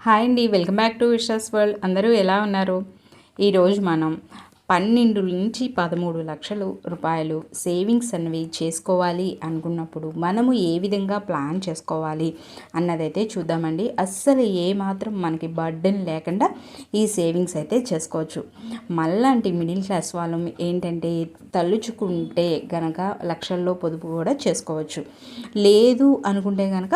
Hi అండి welcome back to wishes world. అందరూ ఎలా ఉన్నారు? ఈరోజు మనం పన్నెండు నుంచి పదమూడు లక్షలు రూపాయలు సేవింగ్స్ అనేవి చేసుకోవాలి అనుకున్నప్పుడు మనము ఏ విధంగా ప్లాన్ చేసుకోవాలి అన్నదైతే చూద్దామండి. అస్సలు ఏమాత్రం మనకి బర్డెన్ లేకుండా ఈ సేవింగ్స్ అయితే చేసుకోవచ్చు. మళ్ళాంటి మిడిల్ క్లాస్ వాళ్ళం ఏంటంటే తలుచుకుంటే గనక లక్షల్లో పొదుపు కూడా చేసుకోవచ్చు. లేదు అనుకుంటే కనుక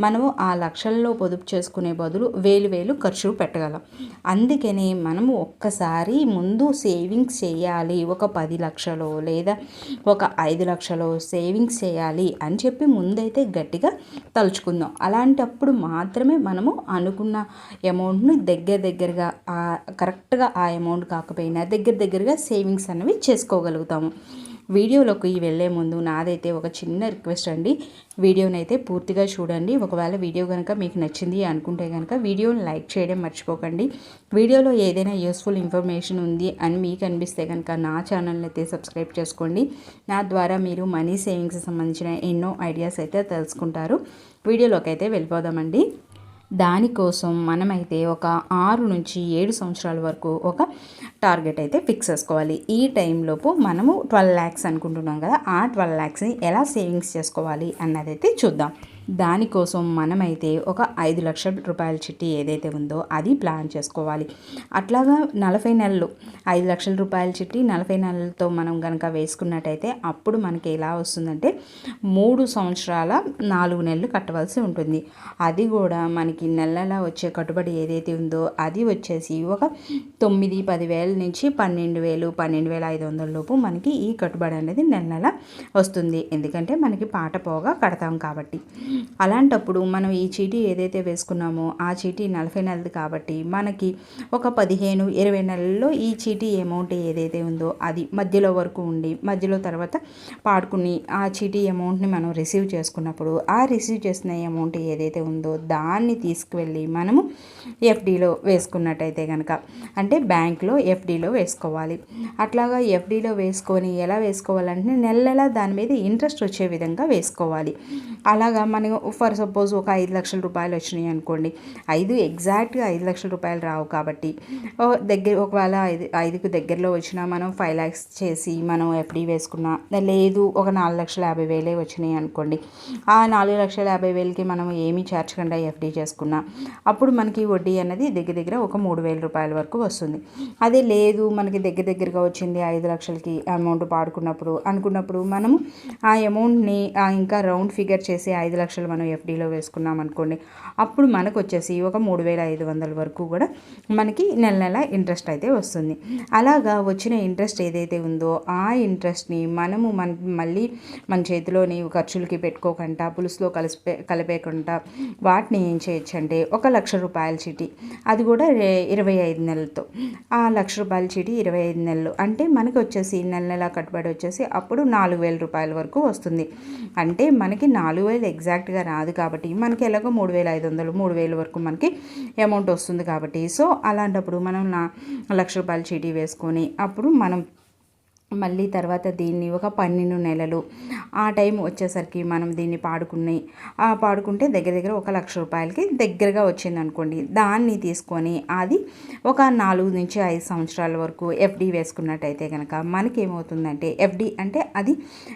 మనము ఆ లక్షల్లో పొదుపు చేసుకునే బదులు వేలు వేలు ఖర్చు పెట్టగలం. అందుకనే మనము ఒక్కసారి ముందు సేవింగ్ సేవింగ్స్ చేయాలి. ఒక పది లక్షలు లేదా ఒక ఐదు లక్షలు సేవింగ్స్ చేయాలి అని చెప్పి ముందైతే గట్టిగా తలుచుకుందాం. అలాంటప్పుడు మాత్రమే మనము అనుకున్న అమౌంట్ను దగ్గర దగ్గరగా కరెక్ట్గా ఆ అమౌంట్ కాకపోయినా దగ్గర దగ్గరగా సేవింగ్స్ అనేవి చేసుకోగలుగుతాము. వీడియోలోకి వెళ్ళే ముందు నాదైతే ఒక చిన్న రిక్వెస్ట్ అండి. వీడియోని అయితే పూర్తిగా చూడండి. ఒకవేళ వీడియో కనుక మీకు నచ్చింది అనుకుంటే కనుక వీడియోని లైక్ చేయడం మర్చిపోకండి. వీడియోలో ఏదైనా యూస్ఫుల్ ఇన్ఫర్మేషన్ ఉంది అని మీకు అనిపిస్తే కనుక నా ఛానల్ని అయితే సబ్స్క్రైబ్ చేసుకోండి. నా ద్వారా మీరు మనీ సేవింగ్స్ సంబంధించిన ఎన్నో ఐడియాస్ అయితే తెలుసుకుంటారు. వీడియోలోకి అయితే వెళ్ళిపోదామండి. దానికోసం మనమైతే ఒక ఆరు నుంచి ఏడు సంవత్సరాల వరకు ఒక టార్గెట్ అయితే ఫిక్స్ చేసుకోవాలి. ఈ టైంలోపు మనము ట్వెల్వ్ ల్యాక్స్ అనుకుంటున్నాం కదా ఆ ట్వెల్వ్ ల్యాక్స్ని ఎలా సేవింగ్స్ చేసుకోవాలి అన్నదైతే చూద్దాం. దానికోసం మనమైతే ఒక ఐదు లక్షల రూపాయల చిట్టి ఏదైతే ఉందో అది ప్లాన్ చేసుకోవాలి. అట్లాగా నలభై నెలలు ఐదు లక్షల రూపాయల చిట్టి నలభై నెలలతో మనం కనుక వేసుకున్నట్టయితే అప్పుడు మనకి ఎలా వస్తుందంటే మూడు సంవత్సరాల నాలుగు నెలలు కట్టవలసి ఉంటుంది. అది కూడా మనకి నెలల వచ్చే కట్టుబడి ఏదైతే ఉందో అది వచ్చేసి ఒక తొమ్మిది పదివేల నుంచి పన్నెండు వేలు పన్నెండు వేల ఐదు వందల లోపు మనకి ఈ కట్టుబడి అనేది నెల నెల వస్తుంది. ఎందుకంటే మనకి పాట పోగా కడతాం కాబట్టి. అలాంటప్పుడు మనం ఈ చీటీ ఏదైతే వేసుకున్నామో ఆ చీటీ నలభై నెలది కాబట్టి మనకి ఒక పదిహేను ఇరవై నెలల్లో ఈ చీటీ అమౌంట్ ఏదైతే ఉందో అది మధ్యలో వరకు ఉండి మధ్యలో తర్వాత పాడుకుని ఆ చీటీ అమౌంట్ని మనం రిసీవ్ చేసుకున్నప్పుడు ఆ రిసీవ్ చేసిన అమౌంట్ ఏదైతే ఉందో దాన్ని తీసుకువెళ్ళి మనము ఎఫ్డీలో వేసుకున్నట్టయితే కనుక అంటే బ్యాంక్లో ఎఫ్డీలో వేసుకోవాలి. అట్లాగా ఎఫ్డీలో వేసుకొని ఎలా వేసుకోవాలంటే నెల నెల దాని మీద ఇంట్రెస్ట్ వచ్చే విధంగా వేసుకోవాలి. అలాగా మన కానీ ఫర్ సపోజ్ ఒక ఐదు లక్షల రూపాయలు వచ్చినాయి అనుకోండి ఐదు ఎగ్జాక్ట్గా ఐదు లక్షల రూపాయలు రావు కాబట్టి దగ్గర ఒకవేళ ఐదు ఐదుకు దగ్గరలో వచ్చినా మనం ఫైవ్ ల్యాక్స్ చేసి మనం ఎఫ్డి వేసుకున్నా లేదు ఒక నాలుగు లక్షల యాభై వేలే వచ్చినాయి అనుకోండి ఆ నాలుగు లక్షల యాభై వేలకి మనం ఏమీ చేర్చకుండా ఎఫ్డి చేసుకున్నా అప్పుడు మనకి వడ్డీ అనేది దగ్గర దగ్గర ఒక మూడు వేల రూపాయల వరకు వస్తుంది. అదే లేదు మనకి దగ్గర దగ్గరగా వచ్చింది ఐదు లక్షలకి అమౌంట్ పాడుకున్నప్పుడు అనుకున్నప్పుడు మనము ఆ అమౌంట్ని ఇంకా రౌండ్ ఫిగర్ చేసి ఐదు లక్షలు లక్షలు మనం ఎఫ్డీలో వేసుకున్నాం అనుకోండి అప్పుడు మనకు వచ్చేసి ఒక మూడు వేల ఐదు వందల వరకు కూడా మనకి నెల నెల ఇంట్రెస్ట్ అయితే వస్తుంది. అలాగా వచ్చిన ఇంట్రెస్ట్ ఏదైతే ఉందో ఆ ఇంట్రెస్ట్ని మనము మన మళ్ళీ మన చేతిలోని ఖర్చులకి పెట్టుకోకుండా పులుసులో కలిపే కలిపేకుండా వాటిని ఏం చేయొచ్చు అంటే ఒక లక్ష రూపాయల చీటీ అది కూడా ఇరవై ఐదు నెలలతో. ఆ లక్ష రూపాయల చీటీ ఇరవై ఐదు నెలలు అంటే మనకి వచ్చేసి నెల నెల కట్టుబడి వచ్చేసి అప్పుడు నాలుగు వేల రూపాయల వరకు వస్తుంది. అంటే మనకి నాలుగు వేలు ఎగ్జాక్ట్ కరెక్ట్గా రాదు కాబట్టి మనకి ఎలాగో మూడు వేల ఐదు వందలు మూడు వేల వరకు మనకి అమౌంట్ వస్తుంది కాబట్టి. సో అలాంటప్పుడు మనం నా లక్ష రూపాయలు చీటీ వేసుకొని అప్పుడు మనం మళ్ళీ తర్వాత దీన్ని ఒక పన్నెండు నెలలు ఆ టైం వచ్చేసరికి మనం దీన్ని పాడుకుని పాడుకుంటే దగ్గర దగ్గర ఒక లక్ష రూపాయలకి దగ్గరగా వచ్చింది అనుకోండి దాన్ని తీసుకొని అది ఒక నాలుగు నుంచి ఐదు సంవత్సరాల వరకు ఎఫ్డి వేసుకున్నట్టయితే కనుక మనకి ఏమవుతుందంటే ఎఫ్డి అంటే అది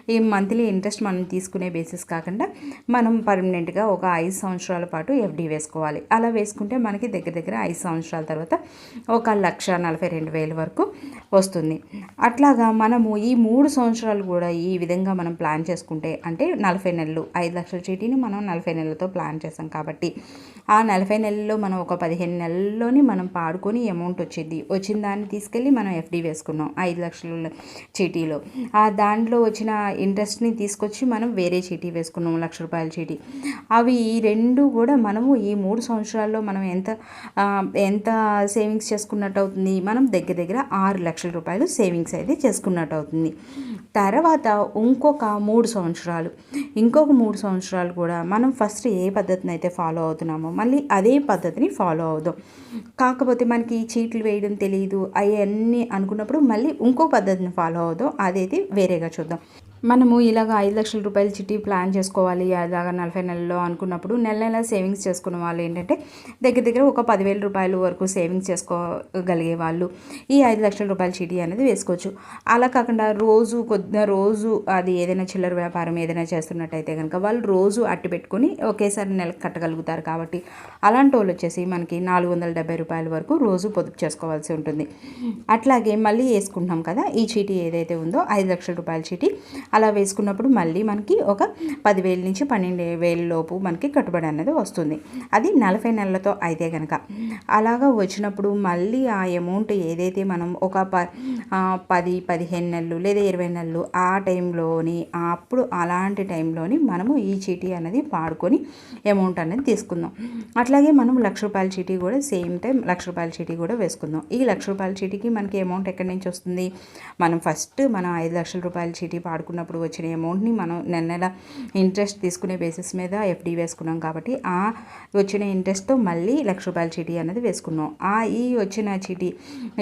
ఈ మంత్లీ ఇంట్రెస్ట్ మనం తీసుకునే బేసిస్ కాకుండా మనం పర్మనెంట్గా ఒక ఐదు సంవత్సరాల పాటు ఎఫ్డి వేసుకోవాలి. అలా వేసుకుంటే మనకి దగ్గర దగ్గర ఐదు సంవత్సరాల తర్వాత ఒక లక్ష నలభై రెండు వేల వరకు వస్తుంది. అట్లాగా మన మనము ఈ మూడు సంవత్సరాలు కూడా ఈ విధంగా మనం ప్లాన్ చేసుకుంటే అంటే నలభై నెలలు ఐదు లక్షల చీటీని మనం నలభై నెలలతో ప్లాన్ చేసాం కాబట్టి ఆ నలభై నెలల్లో మనం ఒక పదిహేను నెలల్లోని మనం పాడుకొని అమౌంట్ వచ్చింది. వచ్చిన దాన్ని తీసుకెళ్ళి మనం ఎఫ్డి వేసుకున్నాం ఐదు లక్షల చీటీలో. ఆ దాంట్లో వచ్చిన ఇంట్రెస్ట్ని తీసుకొచ్చి మనం వేరే చీటీ వేసుకున్నాం లక్ష రూపాయల చీటీ. అవి ఈ రెండు కూడా మనము ఈ మూడు సంవత్సరాల్లో మనం ఎంత ఎంత సేవింగ్స్ చేసుకున్నట్టు అవుతుంది? మనం దగ్గర దగ్గర ఆరు లక్షల రూపాయలు సేవింగ్స్ అయితే చేసుకున్నాం. చేసుకున్నట్టు అవుతుంది. తర్వాత ఇంకొక మూడు సంవత్సరాలు ఇంకొక మూడు సంవత్సరాలు కూడా మనం ఫస్ట్ ఏ పద్ధతిని అయితే ఫాలో అవుతున్నామో మళ్ళీ అదే పద్ధతిని ఫాలో అవుదాం. కాకపోతే మనకి చీట్లు వేయడం తెలియదు అవన్నీ అనుకున్నప్పుడు మళ్ళీ ఇంకో పద్ధతిని ఫాలో అవుదాం. అదైతే వేరేగా చూద్దాం. మనము ఇలాగ ఐదు లక్షల రూపాయల చిట్టి ప్లాన్ చేసుకోవాలి అలాగ నలభై నెలల్లో అనుకున్నప్పుడు నెల నెల సేవింగ్స్ చేసుకున్న వాళ్ళు ఏంటంటే దగ్గర దగ్గర ఒక పదివేల రూపాయల వరకు సేవింగ్స్ చేసుకోగలిగే వాళ్ళు ఈ ఐదు లక్షల రూపాయల చీటీ అనేది వేసుకోవచ్చు. అలా కాకుండా రోజు కొద్ది రోజు అది ఏదైనా చిల్లర వ్యాపారం ఏదైనా చేస్తున్నట్టయితే కనుక వాళ్ళు రోజు అట్టి పెట్టుకొని ఒకేసారి నెలకు కట్టగలుగుతారు కాబట్టి అలాంటి వాళ్ళు వచ్చేసి మనకి నాలుగు వందల డెబ్బై రూపాయల వరకు రోజు పొదుపు చేసుకోవాల్సి ఉంటుంది. అట్లాగే మళ్ళీ వేసుకుంటున్నాం కదా ఈ చీటీ ఏదైతే ఉందో ఐదు లక్షల రూపాయల చీటీ అలా వేసుకున్నప్పుడు మళ్ళీ మనకి ఒక పదివేల నుంచి పన్నెండు వేల లోపు మనకి కట్టుబడి అనేది వస్తుంది. అది నలభై నెలలతో అయితే కనుక అలాగా వచ్చినప్పుడు మళ్ళీ ఆ అమౌంట్ ఏదైతే మనం ఒక ప పది పదిహేను నెలలు లేదా ఇరవై నెలలు ఆ టైంలోని అప్పుడు అలాంటి టైంలోని మనము ఈ చీటీ అనేది పాడుకొని అమౌంట్ అనేది తీసుకుందాం. అట్లాగే మనం లక్ష రూపాయల చీటీ కూడా సేమ్ టైం లక్ష రూపాయల చీటీ కూడా వేసుకుందాం. ఈ లక్ష రూపాయల చీటీకి మనకి అమౌంట్ ఎక్కడి నుంచి వస్తుంది? మనం ఫస్ట్ మనం ఐదు లక్షల రూపాయల చీటీ పాడుకున్న తీసుకున్నప్పుడు వచ్చిన అమౌంట్ని మనం నెల నెల ఇంట్రెస్ట్ తీసుకునే బేసిస్ మీద ఎఫ్డీ వేసుకున్నాం కాబట్టి ఆ వచ్చిన ఇంట్రెస్ట్తో మళ్ళీ లక్ష రూపాయల చీటీ అనేది వేసుకున్నాం. ఆ ఈ వచ్చిన చీటీ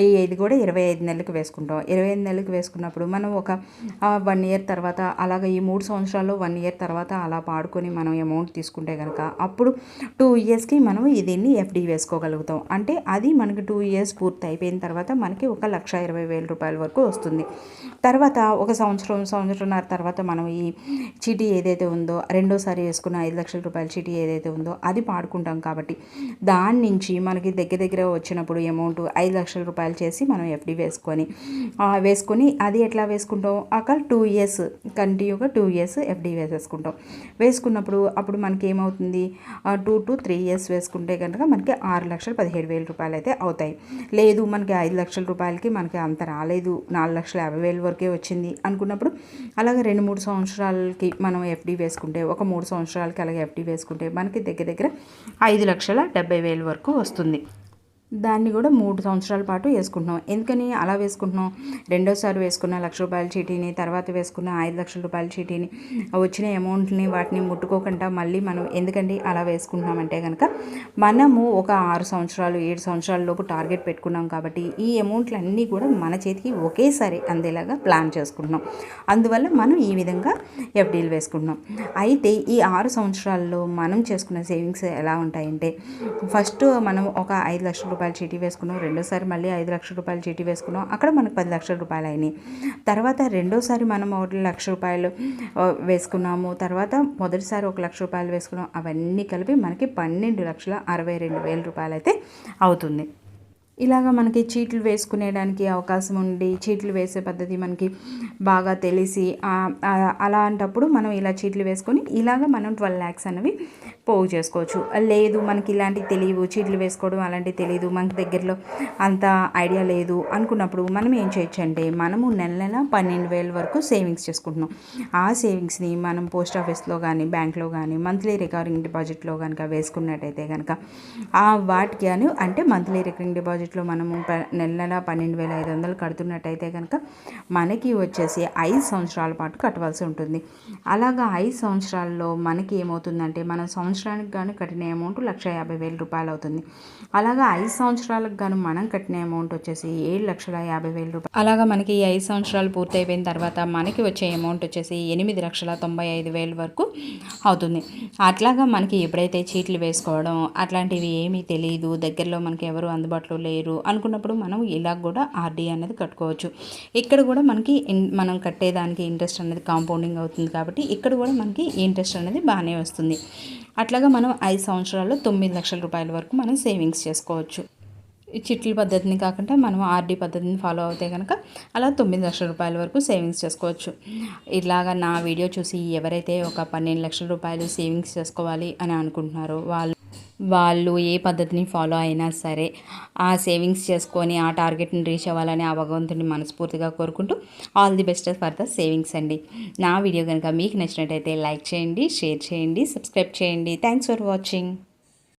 ఈ ఇది కూడా ఇరవై ఐదు నెలలకు వేసుకుంటాం. ఇరవై ఐదు నెలలకు వేసుకున్నప్పుడు మనం ఒక వన్ ఇయర్ తర్వాత అలాగే ఈ మూడు సంవత్సరాల్లో వన్ ఇయర్ తర్వాత అలా పాడుకొని మనం అమౌంట్ తీసుకుంటే కనుక అప్పుడు టూ ఇయర్స్కి మనం దీన్ని ఎఫ్డీ వేసుకోగలుగుతాం. అంటే అది మనకి టూ ఇయర్స్ పూర్తి అయిపోయిన తర్వాత మనకి ఒక లక్ష ఇరవై వేల రూపాయల వరకు వస్తుంది. తర్వాత ఒక సంవత్సరం సంవత్సరం సంవత్సరంన్నర తర్వాత మనం ఈ చీటీ ఏదైతే ఉందో రెండోసారి వేసుకున్న ఐదు లక్షల రూపాయల చీటీ ఏదైతే ఉందో అది పాడుకుంటాం కాబట్టి దాని నుంచి మనకి దగ్గర దగ్గర వచ్చినప్పుడు అమౌంట్ ఐదు లక్షల రూపాయలు చేసి మనం ఎఫ్డి వేసుకొని వేసుకొని అది ఎట్లా వేసుకుంటాం? అక్కడ టూ ఇయర్స్ కంటిన్యూగా టూ ఇయర్స్ ఎఫ్డి వేసేసుకుంటాం. వేసుకున్నప్పుడు అప్పుడు మనకి ఏమవుతుంది టూ టు త్రీ ఇయర్స్ వేసుకుంటే కనుక మనకి ఆరు లక్షలు పదిహేడు వేల రూపాయలు అయితే అవుతాయి. లేదు మనకి ఐదు లక్షల రూపాయలకి మనకి అంత రాలేదు. నాలుగు లక్షల యాభై వేల వరకే వచ్చింది అనుకున్నప్పుడు అలాగే రెండు మూడు సంవత్సరాలకి మనం ఎఫ్డి వేసుకుంటే ఒక మూడు సంవత్సరాలకి అలాగే ఎఫ్డి వేసుకుంటే మనకి దగ్గర దగ్గర ఐదు లక్షల డెబ్బై వేల వరకు వస్తుంది. దాన్ని కూడా మూడు సంవత్సరాల పాటు వేసుకుంటున్నాం. ఎందుకని? అలా వేసుకుంటున్నాం. రెండోసారి వేసుకున్న లక్ష రూపాయల చీటీని తర్వాత వేసుకున్న ఐదు లక్షల రూపాయల చీటీని వచ్చిన అమౌంట్ని వాటిని ముట్టుకోకుండా మళ్ళీ మనం ఎందుకండి అలా వేసుకుంటున్నామంటే కనుక మనము ఒక ఆరు సంవత్సరాలు ఏడు సంవత్సరాల లోపు టార్గెట్ పెట్టుకున్నాం కాబట్టి ఈ అమౌంట్లు అన్నీ కూడా మన చేతికి ఒకేసారి అందేలాగా ప్లాన్ చేసుకుంటున్నాం. అందువల్ల మనం ఈ విధంగా ఎఫ్డీలు వేసుకుంటున్నాం. అయితే ఈ ఆరు సంవత్సరాల్లో మనం చేసుకున్న సేవింగ్స్ ఎలా ఉంటాయంటే ఫస్ట్ మనం ఒక ఐదు లక్షల రూపాయల చీటీ వేసుకున్నాం రెండోసారి మళ్ళీ ఐదు లక్షల రూపాయల చీటీ వేసుకున్నాం అక్కడ మనకు పది లక్షల రూపాయలు అయినాయి. తర్వాత రెండోసారి మనం ఒక లక్ష రూపాయలు వేసుకున్నాము. తర్వాత మొదటిసారి ఒక లక్ష రూపాయలు వేసుకున్నాం. అవన్నీ కలిపి మనకి పన్నెండు లక్షల అరవై రెండు వేల రూపాయలు అయితే అవుతుంది. ఇలాగ మనకి చీట్లు వేసుకునేడానికి అవకాశం ఉండి చీట్లు వేసే పద్ధతి మనకి బాగా తెలిసి అలాంటప్పుడు మనం ఇలా చీట్లు వేసుకొని ఇలాగ మనం ట్వెల్వ్ ల్యాక్స్ అనేవి పోగు చేసుకోవచ్చు. లేదు మనకి ఇలాంటివి తెలియవు చీట్లు వేసుకోవడం అలాంటివి తెలియదు మనకి దగ్గరలో అంత ఐడియా లేదు అనుకున్నప్పుడు మనం ఏం చేయొచ్చు అంటే మనము నెల నెల పన్నెండు వేల వరకు సేవింగ్స్ చేసుకుంటున్నాం. ఆ సేవింగ్స్ని మనం పోస్ట్ ఆఫీస్లో కానీ బ్యాంక్లో కానీ మంత్లీ రికరింగ్ డిపాజిట్లో కనుక వేసుకున్నట్టయితే కనుక ఆ వాటికి కానీ అంటే మంత్లీ రికరింగ్ డిపాజిట్ బడ్జెట్లో మనము నెల నెల పన్నెండు వేల ఐదు వందలు కడుతున్నట్టయితే కనుక మనకి వచ్చేసి ఐదు సంవత్సరాల పాటు కట్టవలసి ఉంటుంది. అలాగా ఐదు సంవత్సరాల్లో మనకి ఏమవుతుందంటే మన సంవత్సరానికి గాను కట్టిన అమౌంట్ లక్ష యాభై వేల రూపాయలు అవుతుంది. అలాగా ఐదు సంవత్సరాలకు గాను మనం కట్టిన అమౌంట్ వచ్చేసి ఏడు లక్షల యాభై వేల రూపాయలు అలాగా మనకి ఈ ఐదు సంవత్సరాలు పూర్తయిపోయిన తర్వాత మనకి వచ్చే అమౌంట్ వచ్చేసి ఎనిమిది లక్షల తొంభై ఐదు వేల వరకు అవుతుంది. అట్లాగా మనకి ఎప్పుడైతే చీట్లు వేసుకోవడం అట్లాంటివి ఏమీ తెలియదు దగ్గరలో మనకి ఎవరు అందుబాటులో లేరు. అనుకున్నప్పుడు మనం ఇలా కూడా ఆర్డీ అనేది కట్టుకోవచ్చు. ఇక్కడ కూడా మనకి మనం కట్టేదానికి ఇంట్రెస్ట్ అనేది కాంపౌండింగ్ అవుతుంది కాబట్టి ఇక్కడ కూడా మనకి ఇంట్రెస్ట్ అనేది బాగానే వస్తుంది. అట్లాగా మనం ఐదు సంవత్సరాల్లో తొమ్మిది లక్షల రూపాయల వరకు మనం సేవింగ్స్ చేసుకోవచ్చు. ఈ చిట్ల పద్ధతిని కాకుండా మనం ఆర్డీ పద్ధతిని ఫాలో అవుతే కనుక అలా తొమ్మిది లక్షల రూపాయల వరకు సేవింగ్స్ చేసుకోవచ్చు. ఇలాగా నా వీడియో చూసి ఎవరైతే ఒక పన్నెండు లక్షల రూపాయలు సేవింగ్స్ చేసుకోవాలి అని అనుకుంటున్నారో వాళ్ళు వాళ్ళు ఏ పద్ధతిని ఫాలో అయినా సరే ఆ సేవింగ్స్ చేసుకొని ఆ టార్గెట్ని రీచ్ అవ్వాలని ఆ భగవంతుని మనస్ఫూర్తిగా కోరుకుంటూ all the best for the savings అండి. నా వీడియో కనుక మీకు నచ్చినట్టయితే లైక్ చేయండి షేర్ చేయండి సబ్స్క్రైబ్ చేయండి. Thanks for watching